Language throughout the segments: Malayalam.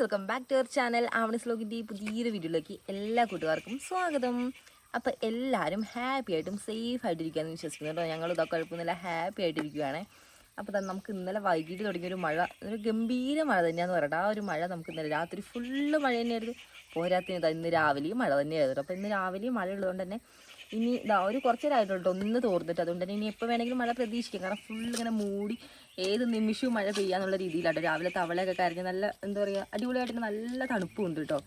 Welcome back to our channel ആവണസ് ലോകിന്റെ ഈ പുതിയൊരു വീഡിയോയിലേക്ക് എല്ലാ കൂട്ടുകാർക്കും സ്വാഗതം. അപ്പോൾ എല്ലാവരും ഹാപ്പി ആയിട്ടും സേഫ് ആയിട്ടിരിക്കുകയെന്ന് വിശ്വസിക്കുന്നു കേട്ടോ. ഞങ്ങൾ ഇതൊക്കെ കുഴപ്പമൊന്നുമില്ല ഹാപ്പി ആയിട്ടിരിക്കുകയാണ് അപ്പോൾ തന്നെ നമുക്ക് ഇന്നലെ വൈകിട്ട് തുടങ്ങിയ ഒരു മഴ ഒരു ഗംഭീര മഴ തന്നെയാണെന്ന് പറയട്ടെ. ആ ഒരു മഴ നമുക്ക് ഇന്നലെ രാത്രി ഫുള്ള് മഴ തന്നെയായിരുന്നു. പോരാത്തിന് ഇന്ന് രാവിലെയും മഴ തന്നെയായിരുന്നു. അപ്പോൾ ഇന്ന് രാവിലെയും മഴ ഉള്ളതുകൊണ്ട് തന്നെ ഇനി ഇതാ ഒരു കുറച്ച് നേരമായിട്ടുള്ളൂ കേട്ടോ ഒന്ന് തോർന്നിട്ട് അതുകൊണ്ട് തന്നെ ഇനി എപ്പോൾ വേണമെങ്കിലും മഴ പ്രതീക്ഷിക്കാം. കാരണം ഫുൾ ഇങ്ങനെ മൂടി ഏത് നിമിഷവും മഴ പെയ്യാന്നുള്ള രീതിയിലാണ് രാവിലെ തവളയൊക്കെ കരഞ്ഞ് നല്ല എന്താ പറയുക അടിപൊളിയായിട്ട് നല്ല തണുപ്പും ഉണ്ട് കേട്ടോ.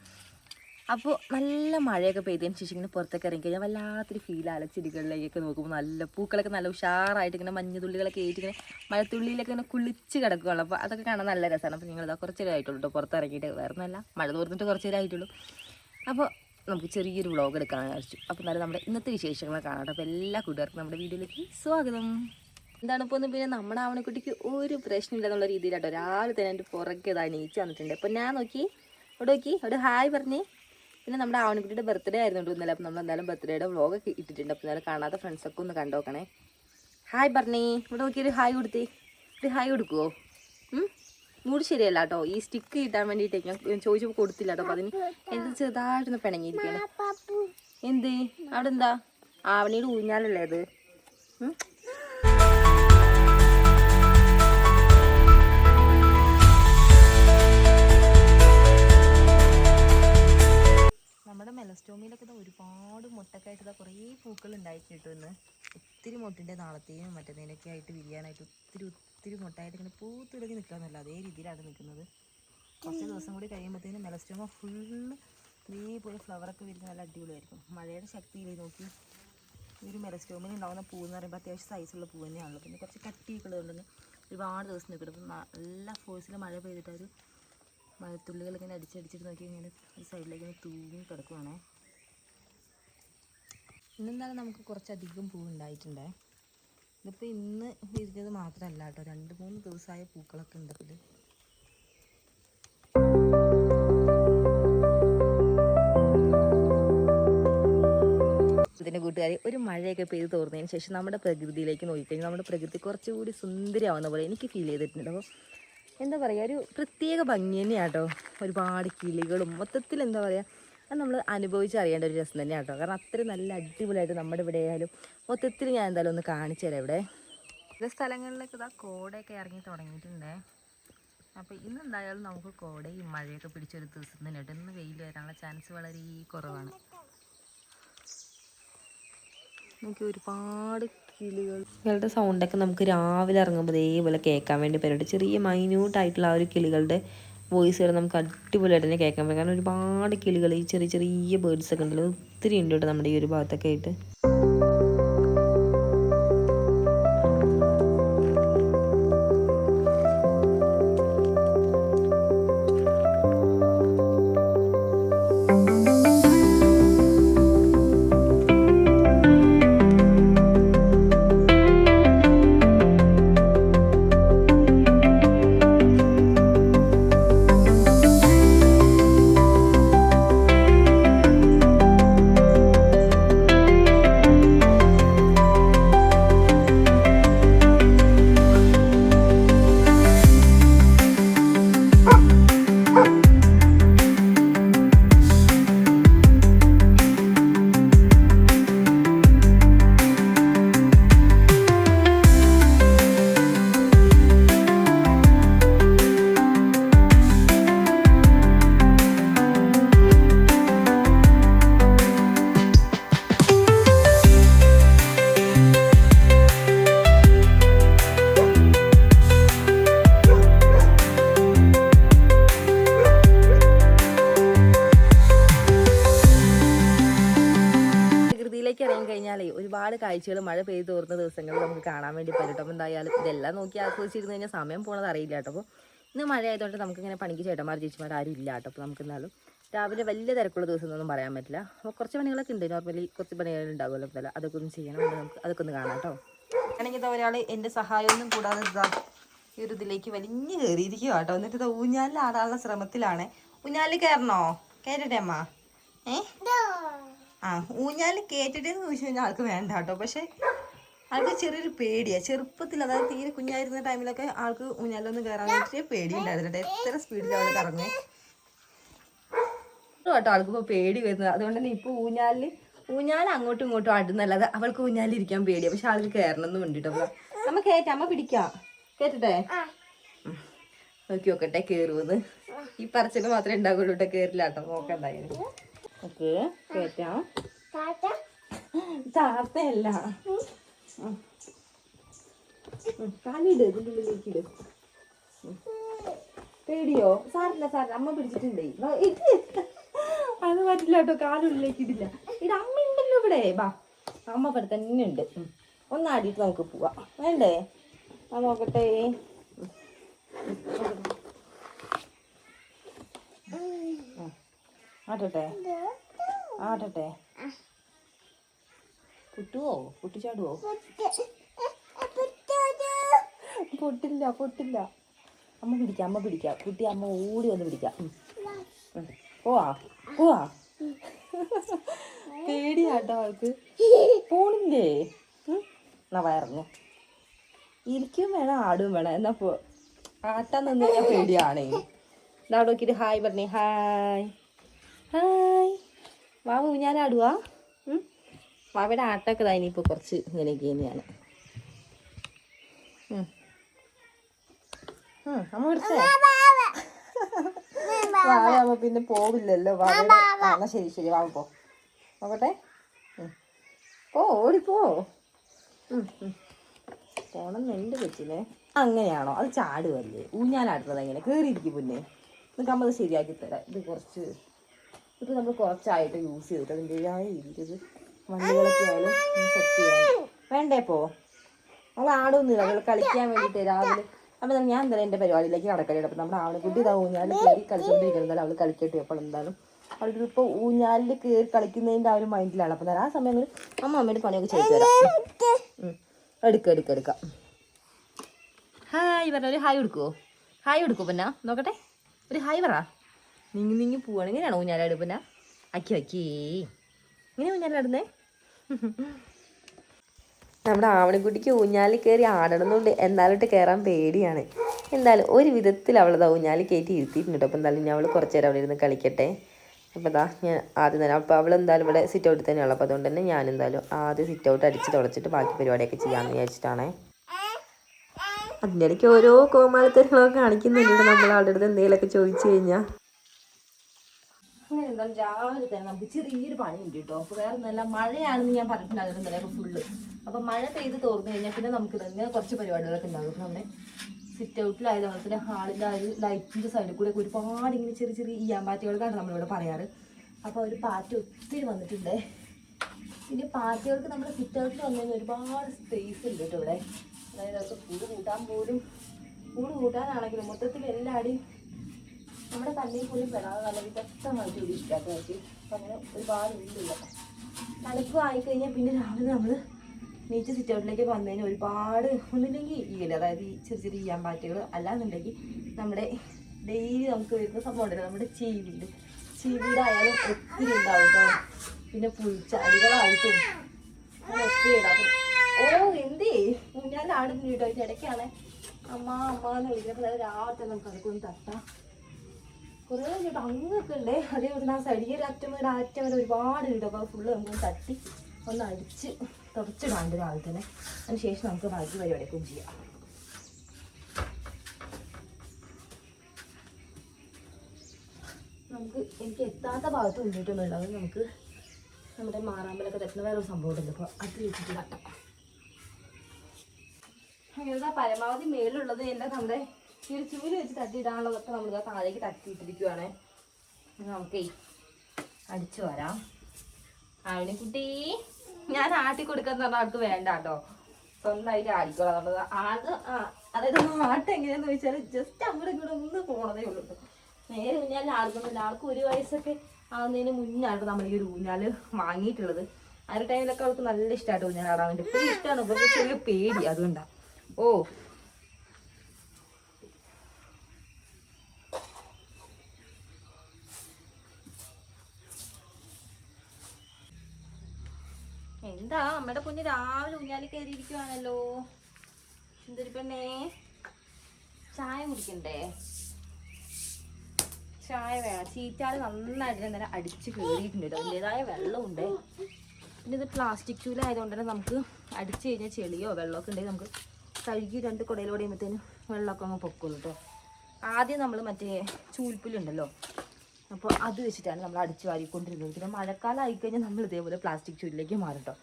അപ്പോൾ നല്ല മഴയൊക്കെ പെയ്തതിന് ശേഷം ഇങ്ങനെ പുറത്തൊക്കെ ഇറങ്ങി കഴിഞ്ഞാൽ വല്ലാത്തൊരു ഫീൽ ചെടികളിലേക്കൊക്കെ നോക്കുമ്പോൾ നല്ല പൂക്കളൊക്കെ നല്ല ഉഷാറായിട്ട് ഇങ്ങനെ മഞ്ഞുതുള്ളികളൊക്കെ ആയിട്ട് ഇങ്ങനെ മഴത്തുള്ളിയിലൊക്കെ ഇങ്ങനെ കുളിച്ച് കിടക്കുകയുള്ളൂ അപ്പോൾ അതൊക്കെ കാണാൻ നല്ല രസമാണ് അപ്പോൾ നിങ്ങളിതാ കുറച്ച് നേരമായിട്ടുള്ളൂ കേട്ടോ പുറത്തിറങ്ങിയിട്ട്. വേറെ നല്ല മഴ തോർന്നിട്ട് കുറച്ച് നേരമായിട്ടുള്ളൂ അപ്പോൾ നമുക്ക് ചെറിയൊരു വ്ളോഗ് എടുക്കാൻ വിചാരിച്ചു. അപ്പോൾ എന്നാലും നമ്മുടെ ഇന്നത്തെ വിശേഷങ്ങൾ കാണാം. അപ്പോൾ എല്ലാ കൂട്ടുകാർക്കും നമ്മുടെ വീഡിയോയിലേക്ക് സ്വാഗതം. എന്താണ് ഇപ്പോൾ പിന്നെ നമ്മുടെ ആവണക്കുട്ടിക്ക് ഒരു പ്രശ്നമില്ല എന്നുള്ള രീതിയിലാട്ടോ. രാവിലെ തന്നെ എന്റെ പുറകെ ഇതാ വന്നിട്ടുണ്ട്. അപ്പോൾ ഞാൻ നോക്കി ഇവിടെ നോക്കി അവിടെ ഹായ് പറഞ്ഞേ. പിന്നെ നമ്മുടെ ആവണക്കുട്ടിയുടെ ബർത്ത്ഡേ ആയിരുന്നു ഇന്നലെ. അപ്പോൾ നമ്മൾ എന്തായാലും ബർത്ത്ഡേയുടെ വ്ളോഗൊക്കെ ഇട്ടിട്ടുണ്ട്. അപ്പോൾ എന്തായാലും കാണാത്ത ഫ്രണ്ട്സൊക്കെ ഒന്ന് കണ്ടോക്കണേ. ഹായ് പറഞ്ഞേ. ഇവിടെ നോക്കി ഒരു ഹായ് കൊടുത്തേ. ഒരു ഹായ് കൊടുക്കുവോ? മൂഡ് ശരിയല്ല കേട്ടോ ഈ സ്റ്റിക്ക് കിട്ടാൻ വേണ്ടിയിട്ട് ഞാൻ ചോദിച്ചപ്പോൾ കൊടുത്തില്ല കേട്ടോ അതിന് എന്ത് ചെറുതായിട്ടൊന്ന് പിണങ്ങിയിരിക്കുകയാണ്. എന്ത്? അവിടെ എന്താ ആവണിയുടെ ഊഞ്ഞാലല്ലേ അത്? നമ്മുടെ മെലസ്റ്റോമിയിലൊക്കെ ഒരുപാട് മുട്ടക്കായിട്ട് കുറേ പൂക്കൾ ഉണ്ടായിട്ട് കിട്ടും ഇന്ന്. ഒത്തിരി മുട്ടിന്റെ നാളത്തെയും മറ്റേതിനൊക്കെ ആയിട്ട് വിരിയാനായിട്ട് ഒത്തിരി ഒത്തിരി മുട്ടായിട്ട് ഇങ്ങനെ പൂത്തുടങ്ങി നിൽക്കാന്നല്ല അതേ രീതിയിലാണ് നിൽക്കുന്നത്. കുറച്ച് ദിവസം കൂടി കഴിയുമ്പോഴത്തേനും മെലസ്റ്റോമ ഫുള്ള് ഇതേപോലെ ഫ്ലവറൊക്കെ വരുന്ന നല്ല അടിപൊളിയായിരിക്കും. മഴയുടെ ശക്തിയിൽ നോക്കി? ഈ ഒരു മെലസ്റ്റോമിന് ഉണ്ടാകുന്ന പൂ എന്ന് പറയുമ്പോൾ അത്യാവശ്യം സൈസുള്ള പൂ തന്നെയാണല്ലോ. പിന്നെ കുറച്ച് കട്ടിയൊക്കെ ഉള്ളതുകൊണ്ട് ഒരുപാട് ദിവസം നിൽക്കണം അപ്പം നല്ല ഫോഴ്സിൽ മഴ പെയ്തിട്ട് ഒരു മഴത്തുള്ളികൾ ഇങ്ങനെ അടിച്ചടിച്ചിട്ട് നോക്കി ഇങ്ങനെ ഒരു സൈഡിലേക്ക് ഇങ്ങനെ തൂങ്ങി കിടക്കുവാണേ. ഇന്നെന്തായാലും നമുക്ക് കുറച്ചധികം പൂ ഉണ്ടായിട്ടുണ്ടേ. ഇതിപ്പോൾ ഇന്ന് വിരിഞ്ഞത് മാത്രമല്ല കേട്ടോ. രണ്ട് മൂന്ന് ദിവസമായ പൂക്കളൊക്കെ ഉണ്ട് ഇതിൽ ഇതിന്റെ കൂട്ടുകാർ ഒരു മഴയൊക്കെ പെയ്ത് തോർന്നതിന് ശേഷം നമ്മുടെ പ്രകൃതിയിലേക്ക് നോക്കിക്കഴിഞ്ഞാൽ നമ്മുടെ പ്രകൃതി കുറച്ചുകൂടി സുന്ദരമാവുന്ന പോലെ എനിക്ക് ഫീൽ ചെയ്തിട്ടുണ്ട്. അപ്പോൾ എന്താ പറയുക ഒരു പ്രത്യേക ഭംഗി തന്നെയാണ് കേട്ടോ. ഒരുപാട് കിളികളും മൊത്തത്തിൽ എന്താ പറയുക അത് നമ്മൾ അനുഭവിച്ചറിയേണ്ട ഒരു രസം തന്നെയാണ് കേട്ടോ. കാരണം അത്രയും നല്ല അടിപൊളിയായിട്ട് നമ്മുടെ ഇവിടെ ആയാലും മൊത്തത്തിൽ ഞാൻ എന്തായാലും ഒന്ന് കാണിച്ചു തരാം ഇവിടെ. ചില സ്ഥലങ്ങളിലേക്ക് ഇതാ കോടയൊക്കെ ഇറങ്ങി തുടങ്ങിയിട്ടുണ്ടേ. അപ്പോൾ ഇന്ന് എന്തായാലും നമുക്ക് കോടയും മഴയൊക്കെ പിടിച്ചൊരു ദിവസം തന്നെ കേട്ടോ ഇന്ന് വെയിൽ വരാനുള്ള ചാൻസ് വളരെ കുറവാണ്. നമുക്ക് ഒരുപാട് കിളികൾ. ഇയാളുടെ സൗണ്ടൊക്കെ നമുക്ക് രാവിലെ ഇറങ്ങുമ്പോൾ ഇതേപോലെ കേൾക്കാൻ വേണ്ടി പറ്റും ചെറിയ മൈന്യൂട്ടായിട്ടുള്ള ആ ഒരു കിളികളുടെ വോയിസുകൾ നമുക്ക് അടിപൊളിയായിട്ട് തന്നെ കേൾക്കാൻ പറ്റും. കാരണം ഒരുപാട് കിളികൾ ഈ ചെറിയ ചെറിയ ബേർഡ്സൊക്കെ ഉണ്ടല്ലോ ഒത്തിരി ഉണ്ട് കേട്ടോ നമ്മുടെ ഈ ഒരു ഭാഗത്തൊക്കെ ആയിട്ട്. ഒരുപാട് കാഴ്ചകൾ മഴ പെയ്തു തോർന്ന ദിവസങ്ങളിൽ നമുക്ക് കാണാൻ വേണ്ടി പറ്റും. അപ്പോൾ എന്തായാലും ഇതെല്ലാം നോക്കി ആസ്വദിച്ചിരുന്ന് കഴിഞ്ഞാൽ സമയം പോണത് അറിയില്ല കേട്ടോ. അപ്പോൾ ഇന്ന് മഴ ആയതുകൊണ്ട് നമുക്ക് ഇങ്ങനെ പണിക്ക് ചേട്ടന്മാർ ചേച്ചിമാർ ആരും ഇല്ല കേട്ടോ. അപ്പോൾ നമുക്ക് എന്നാലും രാവിലെ വലിയ തിരക്കുള്ള ദിവസം ഒന്നും പറയാൻ പറ്റില്ല. അപ്പോൾ കുറച്ച് പണികളൊക്കെ ഉണ്ട്. നോർമലി കുറച്ച് പണികൾ ഉണ്ടാകുമല്ലോ അപ്പോൾ അതൊക്കെ ഒന്ന് ചെയ്യണം നമുക്ക്. അതൊക്കെ ഒന്ന് കാണാം കേട്ടോ. അങ്ങനെ ഇത് ഒരാൾ എന്റെ സഹായമൊന്നും കൂടാതെ ഇതാ ഈ ഒരു ഇതിലേക്ക് വലിഞ്ഞ് കയറിയിരിക്കുക കേട്ടോ. എന്നിട്ട് ഇത് ഊഞ്ഞാലിൽ ആടാനുള്ള ശ്രമത്തിലാണ്. ഊഞ്ഞാലിൽ കയറണോ? കയറട്ടെ അമ്മ. ഏ? ആ ഊഞ്ഞാൽ കേട്ടിട്ടെന്ന് ചോദിച്ചു കഴിഞ്ഞാൽ ആൾക്ക് വേണ്ട കേട്ടോ പക്ഷെ ആൾക്ക് ചെറിയൊരു പേടിയാണ് ചെറുപ്പത്തിൽ അതായത് തീരെ കുഞ്ഞായിരുന്ന ടൈമിലൊക്കെ ആൾക്ക് ഊഞ്ഞാലൊന്നും കയറാൻ വേണ്ടിയിട്ട് പേടി ഉണ്ടായിരുന്നു എത്ര സ്പീഡിൽ അവൾ കറങ്ങി കേട്ടോ ആൾക്ക് ഇപ്പോൾ പേടി വരുന്നത്. അതുകൊണ്ട് തന്നെ ഇപ്പോൾ ഊഞ്ഞാലിൽ ഊഞ്ഞാൽ അങ്ങോട്ടും ഇങ്ങോട്ടും അടുന്നല്ലാതെ അവൾക്ക് ഊഞ്ഞാലിരിക്കാൻ പേടിയാണ് പക്ഷെ ആൾക്ക് കയറണം എന്ന് വേണ്ടിട്ടോ നമ്മ കയറ്റാം അമ്മ പിടിക്കാം. കേട്ടിട്ടേ? നോക്കി നോക്കട്ടെ കയറുമെന്ന് ഈ പറച്ചിൽ മാത്രമേ ഉണ്ടാകുള്ളൂ കേട്ടോ കയറില്ല കേട്ടോ. നോക്കാം എന്തായാലും ഓക്കെ കേറ്റാം. താത്തയല്ല. കാലിട് ഇതിന്റെ ഉള്ളിലേക്ക് ഇട് പേടിയോ? സാറില്ല സാറില്ല അമ്മ പിടിച്ചിട്ടുണ്ടേ. ഇത് അത് പറ്റില്ല കേട്ടോ കാലുള്ളിലേക്ക് ഇടില്ല ഇത് അമ്മ ഉണ്ടല്ലോ ഇവിടെ. ബാ അമ്മ ഇവിടെ തന്നെ ഉണ്ട്. ഒന്നാടിയിട്ട് ഒന്ന് ആടിയിട്ട് നമുക്ക് പോവാം. വേണ്ടേ? ആ നോക്കട്ടെ ആട്ടട്ടെ ആട്ടട്ടെ പൊട്ടുവോ? പൊട്ടിച്ചാടുവോ പൊട്ടില്ല പൊട്ടില്ല. അമ്മ പിടിക്കാം അമ്മ പിടിക്കാം. കുട്ടി അമ്മ ഓടി വന്ന് പിടിക്കാം. പോവാ പോവാ. പേടിയാട്ടോ ആൾക്ക് പോണില്ലേ. എന്നാ വയറിഞ്ഞു. ഇരിക്കും വേണം ആടും വേണം. എന്നാ പോ. ആട്ടാൻ നിന്ന് കഴിഞ്ഞാൽ പേടിയാണേ. നാടോക്കിട്ട് ഹായ് പറഞ്ഞേ. ഹായ്. ഹായ്. വാവു ഞാൻ ആടുവാ. വാവയുടെ ആട്ടൊക്കെ ഇതാ ഇനിയിപ്പോൾ കുറച്ച് ഇങ്ങനെയൊക്കെ തന്നെയാണ്. ഉം. വാവ അമ്മ പിന്നെ പോവില്ലല്ലോ. വാവ എന്നാ ശരി ശരി. വാവ പോ. നോക്കട്ടെ. ഓ പോ ഓടിപ്പോ പോണം എന്ത് പോണെന്നുണ്ട് കൊച്ചിനെ. അങ്ങനെയാണോ? അത് ചാടുവല്ലേ. ഊഞ്ഞാലാടുന്നത് എങ്ങനെ? കയറിയിരിക്കും പിന്നെ. നിങ്ങൾക്ക് അമ്മത് ശരിയാക്കി തരാം. ഇത് കുറച്ച് ഇത് നമ്മൾ കുറച്ചായിട്ട് യൂസ് ചെയ്തിട്ട് അതിന്റെതായ രീതിയിൽ വണ്ടികളൊക്കെ ആയാലും സെറ്റ് ചെയ്യാൻ. വേണ്ടേ പോ? നമ്മൾ ആടൊന്നുമില്ല. അവൾ കളിക്കാൻ വേണ്ടിയിട്ട് രാവിലെ അപ്പം ഞാൻ എന്തായാലും എന്റെ പരിപാടിയിലേക്ക് നടക്കട്ടെ അപ്പം നമ്മുടെ ആവണക്കുട്ടി ഇതാ ഊഞ്ഞാലിൽ കയറി കളിച്ചുകൊണ്ടിരിക്കുന്നത് അവൾ കളിക്കട്ടെ. അപ്പോൾ എന്തായാലും അവൾക്ക് ഇപ്പോൾ ഊഞ്ഞാലിൽ കയറി കളിക്കുന്നതിന്റെ ആ ഒരു മൈൻഡിലാണ് അപ്പം ആ സമയങ്ങളിൽ അമ്മ അമ്മയുടെ പണിയൊക്കെ ചെയ്തു തരാം. എടുക്കുക എടുക്ക എടുക്ക ഹായ് പറഞ്ഞ ഒരു ഹായ് കൊടുക്കുവോ? ഹായ് കൊടുക്കുമോ പിന്നെ? നോക്കട്ടെ. ഒരു ഹായ് പറ. നീങ്ങി നീങ്ങി പോവാണ്. ഇങ്ങനെയാണോ ഊഞ്ഞാലാട് പിന്നെ? അക്കി അക്കി ഇങ്ങനെ ഊഞ്ഞാലാടുന്നേ നമ്മുടെ ആവണിക്കുട്ടിക്ക് ഊഞ്ഞാലിൽ കയറി ആടണമെന്നുണ്ട്. എന്നാലിട്ട് കയറാൻ പേടിയാണ്. എന്തായാലും ഒരു വിധത്തിൽ അവളത് ഊഞ്ഞാലിൽ കയറ്റി ഇരുത്തിയിട്ടുണ്ട് കേട്ടോ. അപ്പോൾ എന്തായാലും ഞാൻ അവൾ കുറച്ച് നേരം അവിടെ ഇരുന്ന് കളിക്കട്ടെ. അപ്പോൾ അതാ ഞാൻ ആദ്യം തന്നെ അപ്പോൾ അവൾ എന്തായാലും ഇവിടെ സിറ്റ് ഔട്ട് തന്നെയാണ് അപ്പോൾ അതുകൊണ്ട് തന്നെ ഞാൻ എന്തായാലും ആദ്യം സിറ്റ് ഔട്ട് അടിച്ച് തുടച്ചിട്ട് ബാക്കി പരിപാടിയൊക്കെ ചെയ്യാമെന്ന് വിചാരിച്ചിട്ടാണേ. അതിന്റെ ഇടയ്ക്ക് ഓരോ കോമാളിത്തരങ്ങളൊക്കെ കാണിക്കുന്നുണ്ട് നമ്മൾ അവളുടെ അടുത്ത് എന്തെങ്കിലുമൊക്കെ ചോദിച്ചു കഴിഞ്ഞാൽ അങ്ങനെ എന്തായാലും രാവിലെ തന്നെ നമുക്ക് ചെറിയൊരു പണിയുണ്ട് കേട്ടോ. അപ്പോൾ വേറെ നല്ല മഴയാണെന്ന് ഞാൻ പറഞ്ഞിട്ടുണ്ടായിരുന്നു ഇന്നലെ ഫുള്ള് അപ്പോൾ മഴ പെയ്ത് തോർന്നു കഴിഞ്ഞാൽ പിന്നെ നമുക്ക് തന്നെ കുറച്ച് പരിപാടികളൊക്കെ ഉണ്ടാകും നമ്മുടെ സിറ്റ് ഔട്ടിലായതുപോലെ തന്നെ ഹാളിന്റെ ആ ഒരു ലൈറ്റിന്റെ സൈഡിൽ കൂടെ ഒരുപാട് ഇങ്ങനെ ചെറിയ ചെറിയ ഈ ഈയാമ്പാറ്റുകൾക്കാണ് നമ്മളിവിടെ പറയാറ്. അപ്പോൾ ഒരു പാറ്റ് ഒത്തിരി വന്നിട്ടുണ്ട്. പിന്നെ പാർട്ടികൾക്ക് നമ്മുടെ സിറ്റ് ഔട്ടിൽ വന്നു കഴിഞ്ഞാൽ ഒരുപാട് സ്പേസ് ഉണ്ട് കേട്ടോ ഇവിടെ. അതായത് അവർക്ക് കൂട് കൂട്ടാൻ പോലും കൂട് കൂട്ടാനാണെങ്കിലും മൊത്തത്തിൽ എല്ലാവരുടെയും നമ്മുടെ കണ്ണിൽ പോലും പെടാതെ നല്ല വിദഗ്ധമായിട്ട് ഇവിടെ ഇരിക്കാത്ത വെച്ച് അങ്ങനെ ഒരുപാട് വീടില്ല തണുപ്പ് ആയിക്കഴിഞ്ഞാൽ പിന്നെ രാവിലെ നമ്മൾ നീച്ച് സിറ്റ് ഔട്ടിലേക്ക് വന്നതിന് ഒരുപാട് ഒന്നില്ലെങ്കിൽ ഈ ഇല അതായത് ഈ ചെറിയ ചെറിയ ഈയാമ്പാറ്റുകൾ അല്ലാന്നുണ്ടെങ്കിൽ നമ്മുടെ ഡെയിലി നമുക്ക് വരുന്ന സംഭവം ഉണ്ടല്ലോ നമ്മുടെ ചീവീട്. ചീവീടായാലും ഒത്തിരി ഉണ്ടാവും കേട്ടോ പിന്നെ പുഴിച്ചാടികളായിട്ടും ഒത്തിരി ഉണ്ടാവും. ഓ എന്തേ? ഞാൻ ആടുന്നു കേട്ടോ ഇതിന്റെ ഇടയ്ക്കാണ്. അമ്മ അമ്മ എന്ന് വിളിക്കുന്നത് രാവിലെ നമുക്ക് അതൊക്കെ ഒന്ന് തട്ടാം. കുറേ കേട്ടോ അങ്ങൊക്കെ ഉണ്ട്. അതേപോലെ ആ സൈഡിൽ ഒരു അറ്റം ആ അറ്റം വരെ ഒരുപാട് അപ്പോൾ ഫുള്ള് നമുക്ക് തട്ടി ഒന്ന് അടിച്ച് തുടച്ചിടാണ്ട് രാവിലെ തന്നെ അതിന് ശേഷം നമുക്ക് ബാക്കി പരിപാടിയൊക്കെ ചെയ്യാം. നമുക്ക് എനിക്ക് എത്താത്ത ഭാഗത്ത് കൊണ്ടിട്ടൊന്നും അത് നമുക്ക് നമ്മുടെ മാറാമ്പലൊക്കെ തട്ടുന്ന വേറൊരു സംഭവം ഉണ്ട്. അപ്പോൾ അത് വെച്ചിട്ട് തട്ടാം അങ്ങനെ പരമാവധി മേലുള്ളത് എന്റെ നമ്മുടെ ഈ ഒരു ചൂൽ വെച്ച് തട്ടിയിടാനുള്ളതൊക്കെ നമ്മൾ താഴേക്ക് തട്ടിയിട്ടിരിക്കുവാണ്. നമുക്കേ അടിച്ചു വരാം. ആവിനെക്കുട്ടി ഞാൻ ആട്ടി കൊടുക്കാൻ പറഞ്ഞാൽ ആൾക്ക് വേണ്ട കേട്ടോ. സ്വന്തമായിട്ട് ആടിക്കോളാം. പറഞ്ഞത് ആട് അതായത് ആട്ട് എങ്ങനെയാന്ന് ചോദിച്ചാൽ ജസ്റ്റ് അങ്ങോട്ട് ഇങ്ങോട്ട് ഒന്ന് പോണതേ ഉള്ളൂ നേരെ ഊഞ്ഞാലിൽ ആടുന്നില്ല ആൾക്ക് ഒരു വയസ്സൊക്കെ ആവുന്നതിന് മുന്നാണ് നമ്മൾ ഈ ഒരു ഊഞ്ഞാൽ വാങ്ങിയിട്ടുള്ളത്. ആ ഒരു ടൈമിലൊക്കെ അവൾക്ക് നല്ല ഇഷ്ടമായിട്ട് ഊഞ്ഞാൽ ആടാൻ വേണ്ടി. ഇപ്പോഴും ഇഷ്ടമാണ് ഇവർക്ക് ചെറിയ പേടി അതുകൊണ്ടാണ് ഓ എന്താ? അമ്മയുടെ കുഞ്ഞ് രാവിലെ ഊഞ്ഞാലിൽ കയറിയിരിക്കുവാണല്ലോ. എന്തൊരു പെണ്ണേ? ചായ കുടിക്കണ്ടേ? ചായ വേണം. ചീറ്റാൽ നന്നായിട്ട് ഇന്നലെ അടിച്ച് കയറിയിട്ടുണ്ട് അതിന്റെതായ വെള്ളമുണ്ട്. പിന്നെ ഇത് പ്ലാസ്റ്റിക് ചൂല ആയതുകൊണ്ട് തന്നെ നമുക്ക് അടിച്ച് കഴിഞ്ഞാൽ ചെളിയോ വെള്ളമൊക്കെ ഉണ്ടെങ്കിൽ നമുക്ക് കഴുകി രണ്ട് കുടയിലൂടെ ചെയ്യുമ്പോഴത്തേനും വെള്ളമൊക്കെ അങ്ങ് പൊക്കുള്ളൂ കേട്ടോ. ആദ്യം നമ്മൾ മറ്റേ ചൂൽപ്പുല്ലുണ്ടല്ലോ അപ്പോൾ അത് വെച്ചിട്ടാണ് നമ്മൾ അടിച്ചു വാരിക്കൊണ്ടിരുന്നത്. പിന്നെ മഴക്കാലം ആയിക്കഴിഞ്ഞാൽ നമ്മൾ ഇതേപോലെ പ്ലാസ്റ്റിക് ചൂലിലേക്ക് മാറും കേട്ടോ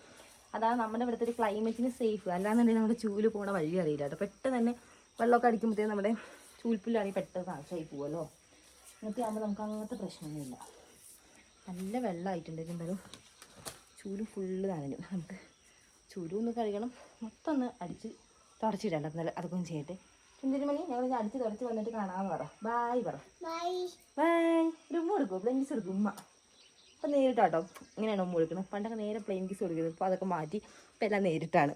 അതാണ് നമ്മുടെ ഇവിടുത്തെ ഒരു ക്ലൈമറ്റിന് സേഫ് അല്ലാന്നുണ്ടെങ്കിൽ നമ്മുടെ ചൂൽ പോകുന്ന വഴി അറിയില്ല കേട്ടോ പെട്ടെന്ന് തന്നെ വെള്ളമൊക്കെ അടിക്കുമ്പോഴത്തേക്കും നമ്മുടെ ചൂൽപ്പുല്ലാണെങ്കിൽ പെട്ടെന്ന് നാശമായി പോകുമല്ലോ ഇങ്ങനത്തെ ആകുമ്പോൾ നമുക്ക് അങ്ങനത്തെ പ്രശ്നമൊന്നുമില്ല. നല്ല വെള്ളമായിട്ടുണ്ട്. എന്തായാലും ചൂൽ ഫുള്ള് നനഞ്ഞു. നമുക്ക് ചൂലും ഒന്ന് കഴുകണം. മൊത്തം ഒന്ന് അടിച്ച് തുടച്ചിടേണ്ട എന്നാലും അതൊക്കെ ഒന്ന് ചെയ്യട്ടെ. എന്തൊരു മണി ഞങ്ങൾ ഇനി അടിച്ച് തുടച്ച് വന്നിട്ട് കാണാമെന്ന് പറ. ബായ് പറ. ബായ് ഒരു ഉമ്മ കൊടുക്കും. പ്ലെയിൻ കിസ് കൊടുക്കും. ഉമ്മ. അപ്പം നേരിട്ടാട്ടോ. ഇങ്ങനെയാണ് ഉമ്മ കൊടുക്കുന്നത് പണ്ടൊക്കെ നേരെ പ്ലെയിൻ കിസ് കൊടുക്കുന്നത്. ഇപ്പോൾ അതൊക്കെ മാറ്റി ഇപ്പം എല്ലാം നേരിട്ടാണ്.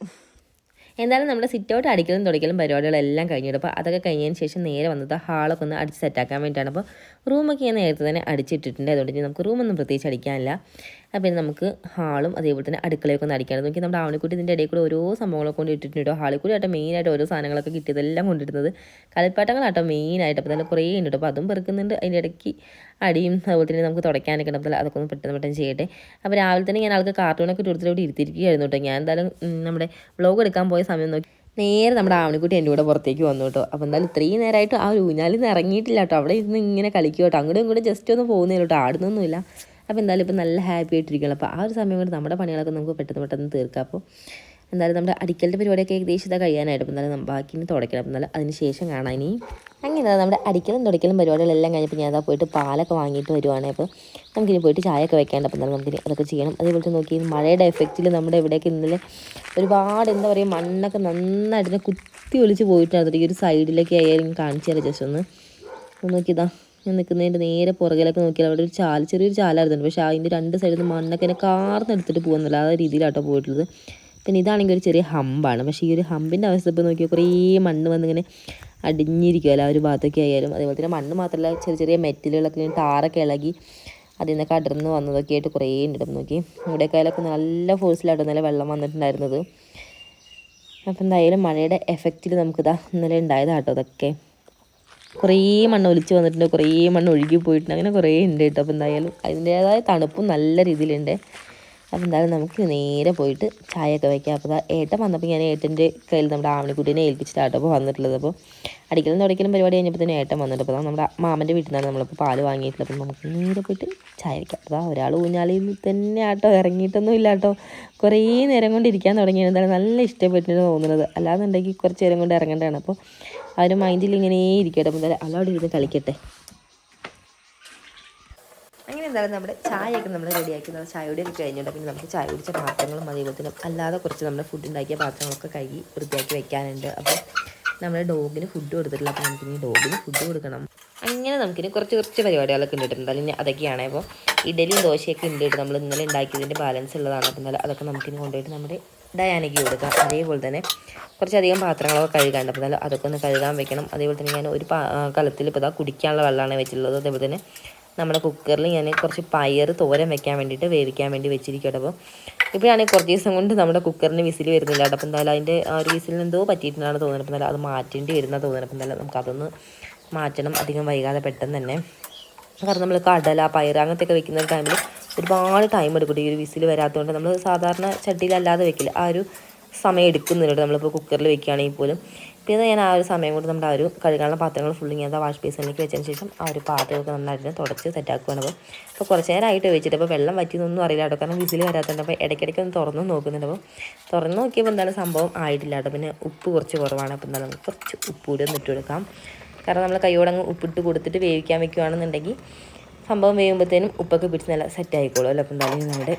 എന്തായാലും നമ്മുടെ സിറ്റ് ഔട്ട് അടിക്കലും തുടക്കലും പരിപാടികളെല്ലാം കഴിഞ്ഞിട്ട് അപ്പോൾ അതൊക്കെ കഴിഞ്ഞതിന് ശേഷം നേരെ വന്നത് ഹാളൊക്കെ ഒന്ന് അടിച്ച് സെറ്റാക്കാൻ വേണ്ടിയിട്ടാണ്. അപ്പോൾ റൂമൊക്കെ ഞാൻ നേരത്തെ തന്നെ അടിച്ചിട്ടിട്ടുണ്ട്. അതുകൊണ്ട് നമുക്ക് റൂമൊന്നും പ്രത്യേകിച്ച് അടിക്കാനില്ല. ഇനി നമുക്ക് ഹാളും അതേപോലെ തന്നെ അടുക്കളയൊക്കെ ഒന്ന് അടിക്കാനും നോക്കി നമ്മുടെ ആവണിക്കുട്ടി ഇതിന്റെ ഇടയിൽ കൂടെ ഓരോ സംഭവങ്ങളൊക്കെ കൊണ്ട് ഇട്ടിട്ടുണ്ട് ഹാളിൽ കൂടി ആട്ടോ മെയിനായിട്ട് ഓരോ സാധനങ്ങളൊക്കെ കിട്ടിയതെല്ലാം കൊണ്ടിരുന്നത് കളിപ്പാട്ടങ്ങളാട്ടോ മെയിനായിട്ട് അപ്പോൾ തന്നെ കുറേ ഉണ്ട് അപ്പോൾ അതും പെറുക്കുന്നുണ്ട്. അതിന്റെ ഇടയ്ക്ക് അടിയും അതുപോലെ തന്നെ നമുക്ക് തുടയ്ക്കാനൊക്കെ അപ്പോൾ അതൊക്കെ ഒന്ന് പെട്ടെന്ന് പെട്ടെന്ന് ചെയ്യട്ടെ. അപ്പോൾ രാവിലെ തന്നെ ഞാൻ ആൾക്ക് കാർട്ടൂണൊക്കെ ഇട്ട് ഇവിടെ ഇരുത്തിരിക്കുകയായിരുന്നു കേട്ടോ. ഞാൻ എന്തായാലും നമ്മുടെ വ്ളോഗ് എടുക്കാൻ പോയ സമയം നോക്കി. നേരെ നമ്മുടെ ആവണിക്കുട്ടി എന്റെ കൂടെ പുറത്തേക്ക് വന്നു കേട്ടോ. അപ്പോൾ എന്തായാലും ഇത്രയും നേരമായിട്ട് ആ ഒരു ഊഞ്ഞാലിൽ നിന്ന് ഇറങ്ങിയിട്ടില്ല കേട്ടോ. അവിടെ ഇരുന്ന് ഇങ്ങനെ കളിക്കും കേട്ടോ. അങ്ങോട്ടും ഇങ്ങോട്ടും ജസ്റ്റ് ഒന്ന് പോകുന്നേ കേട്ടോ. ആടുന്നൊന്നുമില്ല അപ്പോൾ എന്തായാലും ഇപ്പോൾ നല്ല ഹാപ്പി ആയിട്ടിരിക്കുകയാണ്. അപ്പോൾ ആ ഒരു സമയം കൊണ്ട് നമ്മുടെ പണികളൊക്കെ നമുക്ക് പെട്ടെന്ന് പെട്ടെന്ന് തീർക്കാം. അപ്പോൾ എന്തായാലും നമ്മുടെ അടിക്കലിന്റെ പരിപാടിയൊക്കെ ഏകദേശം ഇതാ കഴിയാനായിട്ട് അപ്പോൾ എന്തായാലും നമ്മ- ബാക്കി ഇനി തുടയ്ക്കണം. അപ്പോൾ എന്നാലും അതിന് ശേഷം കാണാൻ ഇനി. അങ്ങനെ നമ്മുടെ അടിക്കലും തുടയ്ക്കലും പരിപാടികളെല്ലാം കഴിഞ്ഞപ്പോൾ ഞാൻ അതാ പോയിട്ട് പാലൊക്കെ വാങ്ങിയിട്ട് വരുവാണേ. അപ്പോൾ നമുക്കിനി പോയിട്ട് ചായയൊക്കെ വെക്കാണ്ട് അപ്പോൾ എന്നാലും നമുക്കിനി അതൊക്കെ ചെയ്യണം. അതേപോലെ നോക്കി മഴയുടെ എഫക്റ്റിൽ നമ്മുടെ ഇവിടെയൊക്കെ ഇന്നലെ ഒരുപാട് എന്താ പറയുക മണ്ണൊക്കെ നന്നായിട്ട് കുത്തി ഒലിച്ച് പോയിട്ടാണ് ഈ ഒരു സൈഡിലൊക്കെ ആയാലും കാണിച്ചു തരാം ജസ്റ്റ് ഒന്ന്. നോക്കിയതാ ഞാൻ നിൽക്കുന്നതിന്റെ നേരെ പുറകിലൊക്കെ നോക്കിയാൽ അവിടെ ഒരു ചാല ചെറിയൊരു ചാലായിരുന്നു. പക്ഷേ അതിന്റെ രണ്ട് സൈഡിൽ നിന്ന് മണ്ണൊക്കെ എന്നെ കാർന്നെടുത്തിട്ട് പോകുന്നില്ല ആ രീതിയിലാട്ടോ പോയിട്ടുള്ളത്. പിന്നെ ഇതാണെങ്കിൽ ഒരു ചെറിയ ഹമ്പാണ്. പക്ഷേ ഈ ഒരു ഹമ്പിന്റെ അവസ്ഥ ഇപ്പോൾ നോക്കിയാൽ കുറേ മണ്ണ് വന്നിങ്ങനെ അടിഞ്ഞിരിക്കുമല്ലോ ആ ഒരു ഭാഗത്തൊക്കെ ആയാലും. അതേപോലെ തന്നെ മണ്ണ് മാത്രമല്ല ചെറിയ ചെറിയ മെറ്റലുകളൊക്കെ ടാറൊക്കെ ഇളകി അതിൽ നിന്നൊക്കെ അടർന്ന് വന്നതൊക്കെ ആയിട്ട് കുറേ ഉണ്ട് നോക്കി. ഇവിടെയൊക്കെ ആയാലൊക്കെ നല്ല ഫോഴ്സിലാട്ടോ നല്ല വെള്ളം വന്നിട്ടുണ്ടായിരുന്നത്. അപ്പം എന്തായാലും മഴയുടെ എഫക്റ്റിൽ നമുക്കിതാ ഇന്നലെ ഉണ്ടായതാട്ടോ അതൊക്കെ കുറേ മണ്ണ് ഒലിച്ച് വന്നിട്ടുണ്ട്. കുറേ മണ്ണ് ഒഴുകി പോയിട്ടുണ്ട്. അങ്ങനെ കുറേ ഉണ്ട് കേട്ടോ. അപ്പോൾ എന്തായാലും അതിന്റേതായ തണുപ്പും നല്ല രീതിയിലുണ്ട്. അപ്പോൾ എന്തായാലും നമുക്ക് നേരെ പോയിട്ട് ചായയൊക്കെ വയ്ക്കാം. അപ്പോൾ ഏട്ടൻ വന്നപ്പോൾ ഞാൻ ഏട്ടന്റെ കയ്യിൽ നമ്മുടെ ആവണിക്കുട്ടീനെ ഏൽപ്പിച്ചിട്ടാട്ടോ അപ്പോൾ വന്നിട്ടുള്ളത്. അപ്പോൾ അടിക്കലും തുടയ്ക്കലും പരിപാടി കഴിഞ്ഞപ്പോൾ തന്നെ ഏട്ടൻ വന്നിട്ട് അപ്പോൾ നമ്മുടെ മാമന്റെ വീട്ടിൽ നിന്നാണ് നമ്മളിപ്പോൾ പാൽ വാങ്ങിയിട്ടുള്ളത്. അപ്പോൾ നമുക്ക് നേരെ പോയിട്ട് ചായ വയ്ക്കാം. അപ്പോൾ ഒരാൾ ഊഞ്ഞാലിൽ തന്നെ ആട്ടോ ഇറങ്ങിയിട്ടൊന്നും ഇല്ല കേട്ടോ. കുറേ നേരം കൊണ്ട് ഇരിക്കാൻ തുടങ്ങിയത് എന്താണ് നല്ല ഇഷ്ടപ്പെട്ടിട്ട് തോന്നുന്നത്. അല്ലാന്നുണ്ടെങ്കിൽ കുറച്ച് നേരം കൊണ്ട് ഇറങ്ങേണ്ടതാണ്. അപ്പോൾ ഒരു മൈൻഡിൽ ഇങ്ങനെ ഇരിക്കട്ടെ. അപ്പോൾ എന്തായാലും അല്ലാതെ ഇരുന്ന് കളിക്കട്ടെ. എന്തായാലും നമ്മുടെ ചായയൊക്കെ നമ്മൾ റെഡിയാക്കി നമ്മൾ ഒക്കെ കഴിഞ്ഞിട്ട് പിന്നെ നമുക്ക് ചായ കുടിച്ച പാത്രങ്ങളും അതേപോലെ തന്നെ അല്ലാതെ കുറച്ച് നമ്മുടെ ഫുഡ് ഉണ്ടാക്കിയ പാത്രങ്ങളൊക്കെ കഴുകി വൃത്തിയാക്കി വെക്കാനുണ്ട്. അപ്പോൾ നമ്മുടെ ഡോഗിന് ഫുഡ് കൊടുത്തിട്ടില്ല. അപ്പോൾ നമുക്കിനി ഡോഗിന് ഫുഡ് കൊടുക്കണം. അങ്ങനെ നമുക്കിനി കുറച്ച് കുറച്ച് പരിപാടികളൊക്കെ ഉണ്ട്. എന്തായാലും അതൊക്കെയാണ്. അപ്പോൾ ഇഡലിയും ദോശയൊക്കെ ഉണ്ട്. നമ്മൾ ഇന്നലെ ഉണ്ടാക്കിയതിന്റെ ബാലൻസ് ഉള്ളതാണ്. അപ്പോൾ എന്നാലും അതൊക്കെ നമുക്കിനി കൊണ്ടുപോയിട്ട് നമ്മുടെ ഡയാനയ്ക്ക് കൊടുക്കാം. അതേപോലെ തന്നെ കുറച്ചധികം പാത്രങ്ങളൊക്കെ കഴുകാണ്ട് അപ്പോൾ എന്നാലും അതൊക്കെ ഒന്ന് കഴുകാൻ വെക്കണം. അതേപോലെ തന്നെ ഞാൻ ഒരു കലത്തിൽ ഇപ്പോൾ ഇതാ കുടിക്കാനുള്ള വെള്ളമാണ് വെച്ചിട്ടുള്ളത്. അതേപോലെ തന്നെ നമ്മുടെ കുക്കറിൽ ഞാൻ കുറച്ച് പയർ തോരൻ വെക്കാൻ വേണ്ടിയിട്ട് വേവിക്കാൻ വേണ്ടി വെച്ചിരിക്കട്ടെ അപ്പോൾ ഇപ്പോഴാണെങ്കിൽ കുറച്ച് ദിവസം കൊണ്ട് നമ്മുടെ കുക്കറിന് വിസിൽ വരുന്നില്ല അപ്പം എന്തായാലും അതിന്റെ ആ ഒരു വിസിലിന് എന്തോ പറ്റിയിട്ടുണ്ടാണ് തോന്നുന്നത് എന്തായാലും അത് മാറ്റേണ്ടി വരുന്ന തോന്നുന്നത് അപ്പോൾ എന്തായാലും നമുക്കതൊന്ന് മാറ്റണം. അധികം വൈകാതെ പെട്ടെന്ന് തന്നെ. കാരണം നമ്മൾ കടല പയർ അങ്ങനത്തെയൊക്കെ വെക്കുന്ന ടൈമിൽ ഒരുപാട് ടൈം എടുക്കും. ഈ ഒരു വിസിൽ വരാത്തതുകൊണ്ട് നമ്മൾ സാധാരണ ചട്ടിയിലല്ലാതെ വെക്കില്ല. ആ ഒരു സമയം എടുക്കുന്നുണ്ട്. നമ്മളിപ്പോൾ കുക്കറിൽ വെക്കുകയാണെങ്കിൽ പോലും. പിന്നെ ഞാൻ ആ ഒരു സമയം കൊണ്ട് നമ്മുടെ ആ ഒരു കഴുകാനുള്ള പാത്രങ്ങൾ ഫുള്ള് ഞാൻ വാഷ് ബേസിനിലേക്ക് വെച്ചതിന് ശേഷം ആ ഒരു പാത്രമൊക്കെ നന്നായിട്ട് തുടച്ച് സെറ്റാക്കുകയാണ് അപ്പോൾ അപ്പോൾ കുറച്ച് നേരമായിട്ട് വെച്ചിട്ട് അപ്പോൾ വെള്ളം വറ്റിയെന്നൊന്നും അറിയില്ല കേട്ടോ. കാരണം വിസിൽ വരാത്തതുകൊണ്ട് അപ്പോൾ ഇടയ്ക്കിടയ്ക്ക് ഒന്ന് തുറന്ന് നോക്കുന്നുണ്ട് അപ്പോൾ തുറന്ന് നോക്കിയപ്പോൾ എന്താണ് സംഭവം? ആയിട്ടില്ല കേട്ടോ. പിന്നെ ഉപ്പ് കുറച്ച് കുറവാണ്. അപ്പോൾ എന്താണ് കുറച്ച് ഉപ്പ് കൂടി ഒന്ന് ഇട്ട് കൊടുക്കാം. കാരണം നമ്മൾ കൈയോടങ്ങ് ഉപ്പിട്ട് കൊടുത്തിട്ട് വേവിക്കാൻ വെക്കുകയാണെന്നുണ്ടെങ്കിൽ സംഭവം വേവുമ്പോഴത്തേനും ഉപ്പൊക്കെ പിടിച്ച് നല്ല സെറ്റ് ആയിക്കോളും അല്ലോ? എന്തായാലും നമ്മുടെ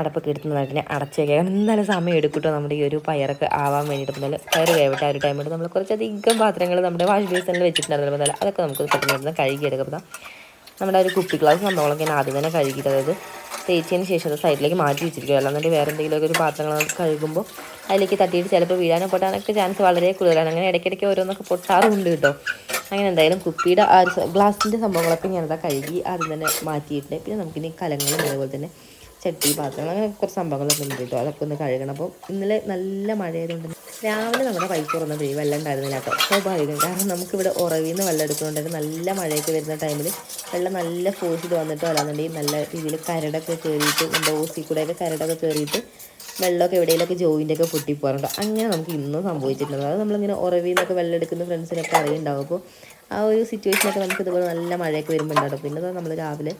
അടപ്പൊക്കെ എടുത്ത് നന്നായിട്ട് അടച്ച് എന്തായാലും സമയം എടുക്കട്ടോ നമ്മുടെ ഈ ഒരു പയറൊക്കെ ആവാൻ വേണ്ടിയിട്ട്. നല്ല പയർ വേവട്ടെ ആ ഒരു ടൈം കൊണ്ട് നമ്മൾ കുറച്ചധികം പാത്രങ്ങൾ നമ്മുടെ വാഷ് ബേസിനിൽ വെച്ചിട്ടുണ്ടായിരുന്നു. നല്ല അതൊക്കെ നമുക്ക് പെട്ടെന്ന് കഴുകിയെടുക്കാം നമ്മുടെ ഒരു കുപ്പി ഗ്ലാസ് നമ്മളൊക്കെ ഞാൻ ആദ്യം തന്നെ കഴുകിയിട്ട് അതായത് തേച്ചതിന് ശേഷം അത് സൈഡിലേക്ക് മാറ്റി വെച്ചിരിക്കുക അല്ലാന്നുണ്ടെങ്കിൽ വേറെ എന്തെങ്കിലും ഒരു പാത്രങ്ങൾ കഴുകുമ്പോൾ അതിലേക്ക് തട്ടിയിട്ട് ചിലപ്പോൾ വീഴാനോ പൊട്ടാനൊക്കെ ചാൻസ് വളരെ കൂടുതലാണ്. അങ്ങനെ ഇടയ്ക്കിടയ്ക്ക് ഓരോന്നൊക്കെ പൊട്ടാറുണ്ട് കേട്ടോ അങ്ങനെ എന്തായാലും കുപ്പിയുടെ ആ ഗ്ലാസിന്റെ സംഭവങ്ങളൊക്കെ ഞാനതാ കഴുകി ആദ്യം തന്നെ മാറ്റിയിട്ടുണ്ട് പിന്നെ നമുക്കിനി കലങ്ങളും അതുപോലെ തന്നെ ചട്ടി പാത്രങ്ങൾ അങ്ങനെ കുറച്ച് സംഭവങ്ങളൊക്കെ ഉണ്ട് കേട്ടോ. അതൊക്കെ ഒന്ന് കഴുകണം. അപ്പോൾ ഇന്നലെ നല്ല മഴയായതുകൊണ്ട് രാവിലെ നമ്മുടെ പൈപ്പ് തുറന്നപ്പോഴേ വെള്ളം ഉണ്ടായിരുന്നില്ല കേട്ടോ. സ്വാഭാവികം. കാരണം നമുക്കിവിടെ ഉറവിൽ നിന്ന് വെള്ളം എടുക്കുന്നുണ്ടായിട്ട് നല്ല മഴയൊക്കെ വരുന്ന ടൈമിൽ വെള്ളം നല്ല ഫോഴ്സിൽ വന്നിട്ടോ അല്ലാന്നുണ്ടെങ്കിൽ നല്ല രീതിയിൽ കരടൊക്കെ കയറിയിട്ട് നമ്മുടെ ഓസി കൂടെയൊക്കെ കരടൊക്കെ കയറിയിട്ട് വെള്ളമൊക്കെ എവിടെയെങ്കിലൊക്കെ ജോയിന്റൊക്കെ പൊട്ടിപ്പോകാറുണ്ട്. അങ്ങനെ നമുക്ക് ഇന്നും സംഭവിച്ചിട്ടുണ്ട്. അത് നമ്മളിങ്ങനെ ഉറവിൽ നിന്നൊക്കെ വെള്ളം എടുക്കുന്ന ഫ്രണ്ട്സിനൊക്കെ അറിയുണ്ടാവും അപ്പോൾ ആ ഒരു സിറ്റുവേഷനൊക്കെ നമുക്ക് ഇതുപോലെ നല്ല മഴയൊക്കെ വരുമ്പോൾ ഉണ്ടാവും പിന്നെ നമ്മൾ രാവിലെ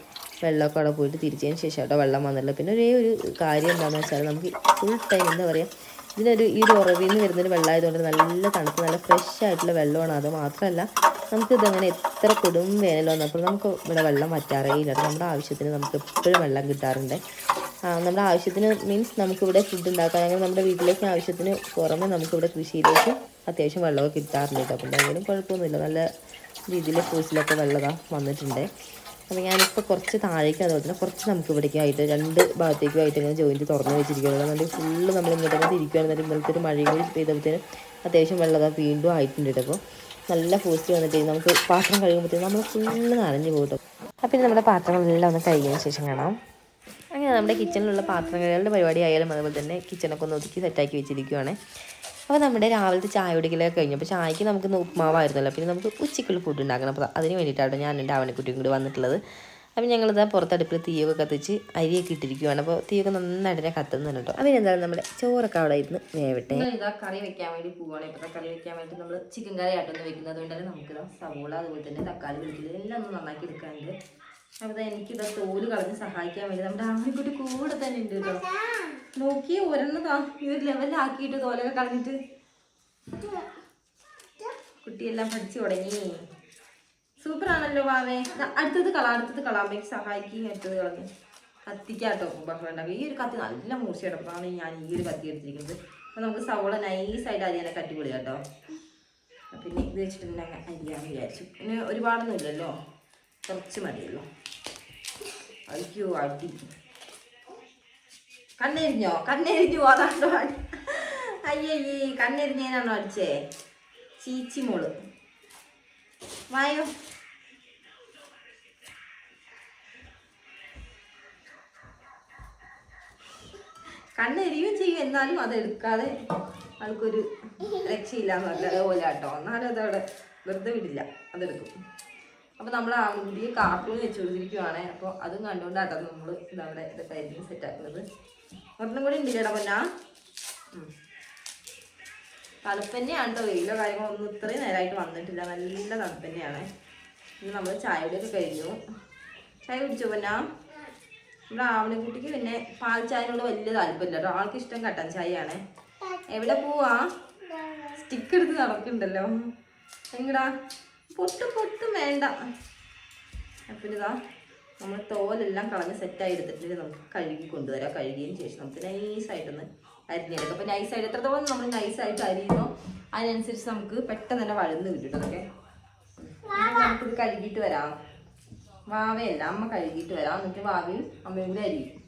വെള്ളമൊക്കെ അവിടെ പോയിട്ട് തിരിച്ചതിന് ശേഷം കേട്ടോ വെള്ളം വന്നില്ല പിന്നെ ഒരേ ഒരു കാര്യം എന്താണെന്ന് വെച്ചാൽ നമുക്ക് ഫുൾ ടൈം എന്താ പറയുക ഇതിനൊരു ഈ ഒരു ഉറവിൽ നിന്ന് വരുന്നൊരു വെള്ളമായതുകൊണ്ട് നല്ല തണുപ്പ് നല്ല ഫ്രഷ് ആയിട്ടുള്ള വെള്ളമാണ്. അത് മാത്രമല്ല നമുക്ക് ഇതങ്ങനെ എത്ര കൊടും വേനൽ വന്നപ്പോൾ നമുക്ക് ഇവിടെ വെള്ളം വറ്റാറേ ഇല്ല. നമ്മുടെ ആവശ്യത്തിന് നമുക്ക് എപ്പോഴും വെള്ളം കിട്ടാറുണ്ട്. നമ്മുടെ ആവശ്യത്തിന് മീൻസ് നമുക്കിവിടെ ഫുഡ് ഉണ്ടാക്കാൻ അങ്ങനെ നമ്മുടെ വീട്ടിലേക്ക് ആവശ്യത്തിന് പുറമെ നമുക്കിവിടെ കൃഷിയിലേക്ക് അത്യാവശ്യം വെള്ളമൊക്കെ കിട്ടാറുണ്ട്. കേട്ടോ അപ്പം എന്തെങ്കിലും കുഴപ്പമൊന്നുമില്ല. നല്ല രീതിയിൽ ഫ്രൂട്ട്സിലൊക്കെ വെള്ളം വന്നിട്ടുണ്ട്. അപ്പോൾ ഞാനിപ്പോൾ കുറച്ച് താഴേക്ക് അതുപോലെ തന്നെ കുറച്ച് നമുക്ക് ഇവിടേക്കായിട്ട് രണ്ട് ഭാഗത്തേക്കും ആയിട്ട് ഇങ്ങനെ ജോയിന്റ് തുറന്ന് വെച്ചിരിക്കുകയാണ്. അതുകൊണ്ട് ഫുള്ള് നമ്മൾ ഇങ്ങോട്ടൊക്കെ തിരിക്കുകയാണെന്നുണ്ടെങ്കിൽ ഇന്നലത്തെ ഒരു മഴയും കൂടി പെയ്തപ്പോഴത്തേനും അത്യാവശ്യം വെള്ളം വീണ്ടും ആയിട്ടുണ്ട് കേട്ടോ. നല്ല പോസ്റ്റ് വന്നിട്ട് നമുക്ക് പാത്രം കഴുകുമ്പോഴത്തേക്കും നമ്മൾ ഫുള്ള് നനഞ്ഞു പോകും അപ്പം അപ്പോൾ ഇനി നമ്മുടെ പാത്രങ്ങളെല്ലാം ഒന്ന് കഴുകിയതിന് ശേഷം കാണാം. അങ്ങനെ നമ്മുടെ കിച്ചണിലുള്ള പാത്രങ്ങളുടെ പരിപാടി ആയാലും അതുപോലെ തന്നെ കിച്ചണൊക്കെ ഒന്ന് ഒതുക്കി സെറ്റാക്കി വെച്ചിരിക്കുവാണ്. അപ്പോൾ നമ്മുടെ രാവിലത്തെ ചായ കുടിക്കലൊക്കെ കഴിഞ്ഞു. അപ്പോൾ ചായക്ക് നമുക്ക് ഉപ്മാവായിരുന്നല്ലോ. പിന്നെ നമുക്ക് ഉച്ചയ്ക്കുള്ള ഫുഡ് ഉണ്ടാക്കണം. അപ്പോൾ അതിന് വേണ്ടിയിട്ടാണ് ഞാൻ എന്റെ അവനെക്കുട്ടിയും കൂടി വന്നിട്ടുള്ളത്. അപ്പം ഞങ്ങളിതാ പുറത്തടുപ്പിൽ തീയൊക്കെ കത്തിച്ച് അരിയൊക്കെ ഇട്ടിരിക്കുവാണ്. അപ്പോൾ തീയൊക്കെ നന്നായിട്ട് തന്നെ കേട്ടോ. അപ്പം എന്താണ് നമ്മുടെ ചോറൊക്കെ അവിടെ ഇരുന്ന് വേവട്ടെ. ഇതാ കറി വെക്കാൻ വേണ്ടി പോവുകയാണ് ഇപ്പോഴത്തെ കറി വെക്കാൻ വേണ്ടി നമ്മൾ ചിക്കൻ കറി ആയിട്ടൊന്ന് വെക്കുന്നത് അതുകൊണ്ട് തന്നെ നമുക്ക് സവോള അതുപോലെ തന്നെ തക്കാളി വെളുത്തുള്ളി എല്ലാം ഒന്ന് നന്നാക്കി എടുക്കാനുണ്ട്. അപ്പോൾ എനിക്കിത് തോൽ കളഞ്ഞ് സഹായിക്കാൻ വേണ്ടി. നമ്മുടെ ആമിക്കുട്ടി കൂടെ തന്നെ ഉണ്ട് കേട്ടോ. നോക്കി ഒരെണ്ണതാ ഈ ഒരു ലെവലാക്കിയിട്ട് തോലൊക്കെ കളഞ്ഞിട്ട്. കുട്ടിയെല്ലാം പഠിച്ചു തുടങ്ങി. സൂപ്പർ ആണല്ലോ വാവേ. അടുത്തത് കള അടുത്തത് കളാമ്പേക്ക് സഹായിക്കുകയും അടുത്തത് കളഞ്ഞ്. കത്തിക്കാട്ടോ. ബഹളം ഈ ഒരു കത്തി നല്ല മൂർച്ചയെടുപ്പാണ് ഞാൻ ഈ ഒരു കത്തി എടുത്തിരിക്കുന്നത്. അപ്പം നമുക്ക് സവോള നൈസായിട്ട് അരിയാനെ കട്ടിപ്പൊളി കേട്ടോ പിന്നെ ഇത് വെച്ചിട്ടുണ്ടെങ്കിൽ അരിയാന്ന് വിചാരിച്ചു. പിന്നെ ഒരുപാടൊന്നും ഇല്ലല്ലോ. കുറച്ച് മതിയല്ലോ. അയ്യോ അടി. കണ്ണെരിഞ്ഞോ? കണ്ണെരിഞ്ഞു പോകാണ്ടോ അയ്യോ അയ്യേ കണ്ണെരിഞ്ഞേനാണോ അടിച്ചേ? ചീച്ചി മോൾ. വായോ. കണ്ണെരിയും ചെയ്യും. എന്നാലും അത് എടുക്കാതെ ആൾക്കൊരു രക്ഷയില്ലാന്ന് പറഞ്ഞ പോലെ കേട്ടോ എന്നാലും അതവിടെ വെറുതെ വിടില്ല. അതെടുക്കും. അപ്പോൾ നമ്മൾ ആ മുടിയെ കാർട്ടൂൺ വെച്ച് കൊടുത്തിരിക്കുവാണ്. അപ്പോൾ അതും കണ്ടുകൊണ്ടാട്ടോ നമ്മൾ ഇതവിടെ ഇതൊക്കെ സെറ്റ് ആക്കുന്നത്. ഒരെണ്ണം കൂടി ഉണ്ട് ചേട്ടാ പൊന്നാ. തണുപ്പന്നെയാണ് കേട്ടോ വെയിലോ കാര്യങ്ങളോ ഒന്നും ഇത്രയും നേരമായിട്ട് വന്നിട്ടില്ല. നല്ല തണുപ്പ് തന്നെയാണ് ഇന്ന് നമ്മൾ ചായ ഒക്കെ കഴിഞ്ഞു. ചായ കുടിച്ചോ പൊന്നാ? നമ്മുടെ ആവണിക്കുട്ടിക്ക് പിന്നെ പാൽ ചായനോട് വലിയ താല്പര്യമില്ല കേട്ടോ. ആൾക്ക് ഇഷ്ടം കട്ടൻ ചായയാണ്. എവിടെ പോവാ? സ്റ്റിക്ക് എടുത്ത് നടക്കുന്നുണ്ടല്ലോ എങ്ങടാ? പൊട്ടും പൊട്ടും വേണ്ട. അപ്പം ഇതാ നമ്മൾ തോലെല്ലാം കളഞ്ഞ് സെറ്റായി എടുത്തിട്ട് നമുക്ക് കഴുകി കൊണ്ടുവരാം. കഴുകിയതിന് ശേഷം നമുക്ക് നൈസായിട്ടൊന്ന് അരിഞ്ഞെടുക്കാം. അപ്പം നൈസായിട്ട് എത്രത്തോളം നമ്മൾ നൈസായിട്ട് അരിയുന്നോ? അതിനനുസരിച്ച് നമുക്ക് പെട്ടെന്ന് തന്നെ വഴന്ന് കിട്ടും അതൊക്കെ. നമുക്കിത് കഴുകിയിട്ട് വരാം. വാവയല്ല അമ്മ കഴുകിയിട്ട് വരാം. എന്നിട്ട് വാവയും അമ്മയും കൂടി അരിയും.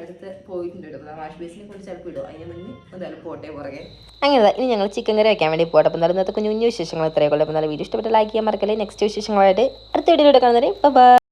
അടുത്ത് പോയിട്ടുണ്ട് കേട്ടോ. വാഷ് ബേസിനെ കൊണ്ട് ചിലപ്പോൾ ഇടും. അതിന് മുന്നേ എന്തായാലും പോട്ടെ പുറകെ. അങ്ങനെ ഇനി ഞങ്ങൾ ചിക്കൻ കറി വയ്ക്കാൻ വേണ്ടി പോട്ടെ. അപ്പം എന്നാലും ഇന്നത്തെ കുഞ്ഞു കുഞ്ഞു വിശേഷങ്ങൾ ഇത്രയൊക്കെ ഉള്ളൂ. അപ്പോൾ നല്ല വീഡിയോ ഇഷ്ടപ്പെട്ട ലൈക്ക് ചെയ്യാൻ മറക്കല്ലേ. നെക്സ്റ്റ് വിശേഷങ്ങളായിട്ട് അടുത്ത വീഡിയോ എടുക്കാൻ ബൈ